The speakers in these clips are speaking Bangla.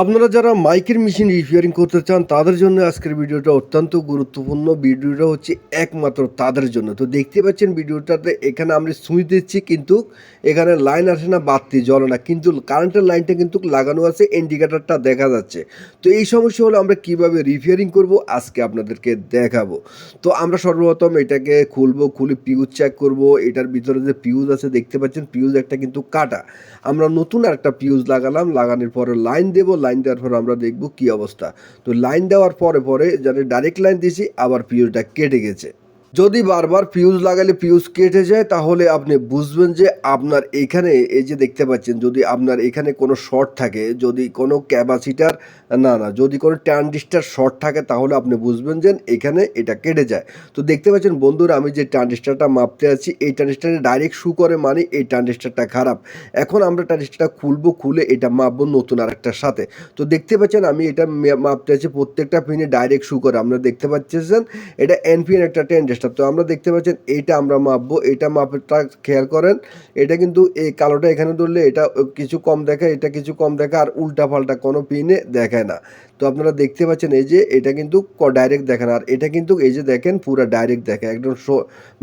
আপনারা যারা মাইকের মেশিন রিপেয়ারিং করতে চান, তাদের জন্য আজকের ভিডিওটা অত্যন্ত গুরুত্বপূর্ণ। ভিডিওটা হচ্ছে একমাত্র তাদের জন্য। তো দেখতে পাচ্ছেন ভিডিওটাতে, এখানে আমরা সুইচ দিচ্ছি, কিন্তু এখানে লাইন আসে না, বাতি জ্বলে না। কিন্তু কারেন্টের লাইনটা কিন্তু লাগানো আছে ইন্ডিকেটারটা দেখা যাচ্ছে। তো এই সমস্যা হলো আমরা কীভাবে রিপেয়ারিং করব, আজকে আপনাদেরকে দেখাবো। তো আমরা সর্বপ্রথম এটাকে খুলবো, খুলে পিউজ চেক করব। এটার ভিতরে যে পিউজ আছে, দেখতে পাচ্ছেন পিউজ একটা কিন্তু কাটা। আমরা নতুন একটা পিউজ লাগালাম, লাগানোর পরে লাইন দেবো লাইন দেওয়ার পর আমরা দেখব কি অবস্থা। তো লাইন দেওয়ার পরে পরে যারা ডাইরেক্ট লাইন দিয়েছি, আবার পিওটা কেটে গেছে। যদি বারবার পিউজ লাগালে পিউজ কেটে যায়, তাহলে আপনি বুঝবেন যে আপনার এখানে এই যে দেখতে পাচ্ছেন, যদি আপনার এখানে কোনো শর্ট থাকে, যদি কোনো ক্যাপাসিটার না না, যদি কোনো ট্রানজিস্টার শর্ট থাকে, তাহলে আপনি বুঝবেন যে এখানে এটা কেটে যায়। তো দেখতে পাচ্ছেন বন্ধুরা, আমি যে ট্রানজিস্টারটা মাপতে আছি, এই ট্রানজিস্টারে ডাইরেক্ট শু করে মানে এই ট্রানজিস্টারটা খারাপ। এখন আমরা ট্রানজিস্টারটা খুলবো, খুলে এটা মাপবো নতুন আরেকটার সাথে। তো দেখতে পাচ্ছেন, আমি এটা মাপতে আছি প্রত্যেকটা পিনে ডাইরেক্ট শু করে। আপনারা দেখতে পাচ্ছেন, এটা এনপিএন একটা ট্রানজিস্টার তো আমরা দেখতে পাচ্ছেন এইটা আমরা মাপবো, এটা মাপটা খেয়াল করেন, এটা কিন্তু এই কালোটা এখানে ধরলে এটা কিছু কম দেখায়, এটা কিছু কম দেখায়, আর উল্টা পাল্টা কোনো পিনে দেখায় না। তো আপনারা দেখতে পাচ্ছেন এই যে, এটা কিন্তু ডাইরেক্ট দেখেন আর এটা কিন্তু এই যে দেখেন, পুরো ডাইরেক্ট দেখে একদম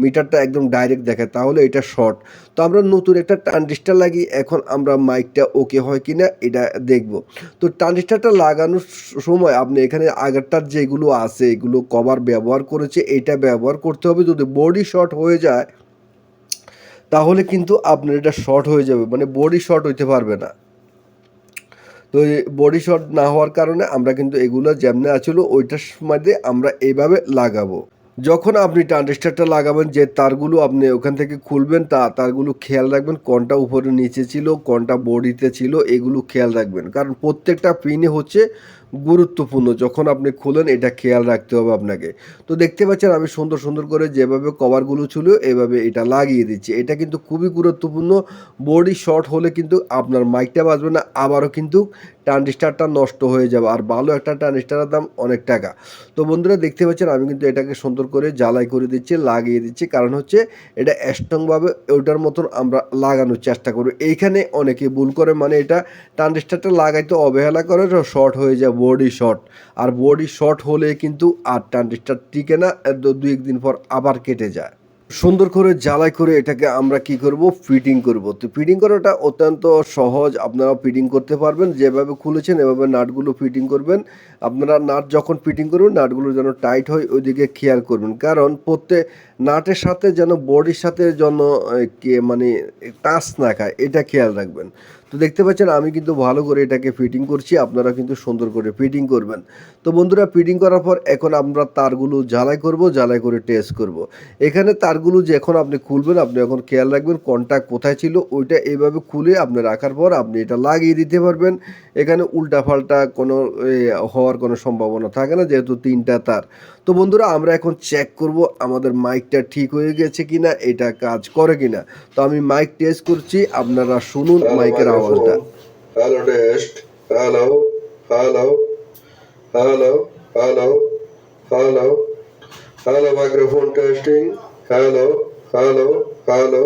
মিটারটা একদম ডাইরেক্ট দেখে তাহলে এটা শর্ট তো আমরা নতুন একটা ট্রানজিস্টার লাগি এখন আমরা মাইকটা ওকে হয় কি না এটা দেখব। তো ট্রানজিস্টারটা লাগানোর সময় আপনি এখানে আগেরটার যেগুলো আছে, এগুলো কভার ব্যবহার করেছে, এটা ব্যবহার করতে হবে। যদি বডি শর্ট হয়ে যায়, তাহলে কিন্তু আপনার এটা শর্ট হয়ে যাবে। মানে বডি শর্ট হইতে পারবে না। তো বডি শর্ট না হওয়ার কারণে আমরা কিন্তু এগুলো যেমনে আছিল, ওইটার মধ্যে আমরা এইভাবে লাগাবো। যখন আপনি ট্রানজিস্টারটা লাগাবেন, যে তারগুলো আপনি ওখান থেকে খুলবেন, তা তারগুলো খেয়াল রাখবেন, কোনটা উপরে, নিচে ছিল, কোনটা বডিতে ছিল, এগুলো খেয়াল রাখবেন। কারণ প্রত্যেকটা পিনে হচ্ছে গুরুত্বপূর্ণ। যখন আপনি খুলেন, এটা খেয়াল রাখতে হবে আপনাকে। তো দেখতে পাচ্ছেন, আমি সুন্দর সুন্দর করে যেভাবে কভারগুলো ছিল, এভাবে এটা লাগিয়ে দিচ্ছি। এটা কিন্তু খুবই গুরুত্বপূর্ণ। বডি শর্ট হলে কিন্তু আপনার মাইকটা বাজবে না, আবারও কিন্তু ট্রানজিস্টারটা নষ্ট হয়ে যাবে। আর ভালো একটা ট্রানজিস্টারের দাম অনেক টাকা। তো বন্ধুরা, দেখতে পাচ্ছেন, আমি কিন্তু এটাকে সুন্দর করে জ্বালাই করে দিচ্ছি, লাগিয়ে দিচ্ছি। কারণ হচ্ছে, এটা স্ট্রংভাবে ওইটার মতন আমরা লাগানোর চেষ্টা করব। এইখানে অনেকে ভুল করে মানে এটা ট্রানজিস্টারটা লাগাইতে অবহেলা করে, শর্ট হয়ে যায় বডি শর্ট আর বডি শর্ট হলে কিন্তু আর ট্রানজিস্টার টিকে না দু একদিন পর আবার কেটে যায়। সুন্দর করে জ্বালাই করে এটাকে আমরা কি করব? ফিটিং করব। তো ফিটিং করাটা অত্যন্ত সহজ। আপনারা ফিটিং করতে পারবেন। যেভাবে খুলেছেন, এভাবে নাটগুলো ফিটিং করবেন। আপনারা নাট যখন ফিটিং করবেন, নাটগুলো যেন টাইট হয়, ওইদিকে খেয়াল করবেন। কারণ প্রত্যেক নাটের সাথে যেন বডির সাথে যেন মানে টাচ না খায়, এটা খেয়াল রাখবেন। তো দেখতে পাচ্ছেন, আমি কিন্তু ভালো করে এটাকে ফিটিং করছি, আপনারা কিন্তু সুন্দর করে ফিটিং করবেন। তো বন্ধুরা ফিটিং করার পর এখন আমরা তারগুলো জ্বালাই করব, জ্বালাই করে টেস্ট করব। এখানে তারগুলো যে এখন আপনি খুলবেন, আপনি এখন খেয়াল রাখবেন কন্ট্যাক্ট কোথায় ছিল, ওইটা এইভাবে খুলে আপনি রাখার পর আপনি এটা লাগিয়ে দিতে পারবেন। এখানে উল্টা পাল্টা কোনো হওয়ার কোনো সম্ভাবনা থাকে না, যেহেতু তিনটা তার। তো বন্ধুরা আমরা এখন চেক করব আমাদের মাইকটা ঠিক হয়ে গেছে কি না এটা কাজ করে কি না তো আমি মাইক টেস্ট করছি আপনারা শুনুন মাইকের আওয়াজটা। Hello test hello hello hello hello hello hello microphone testing hello hello hello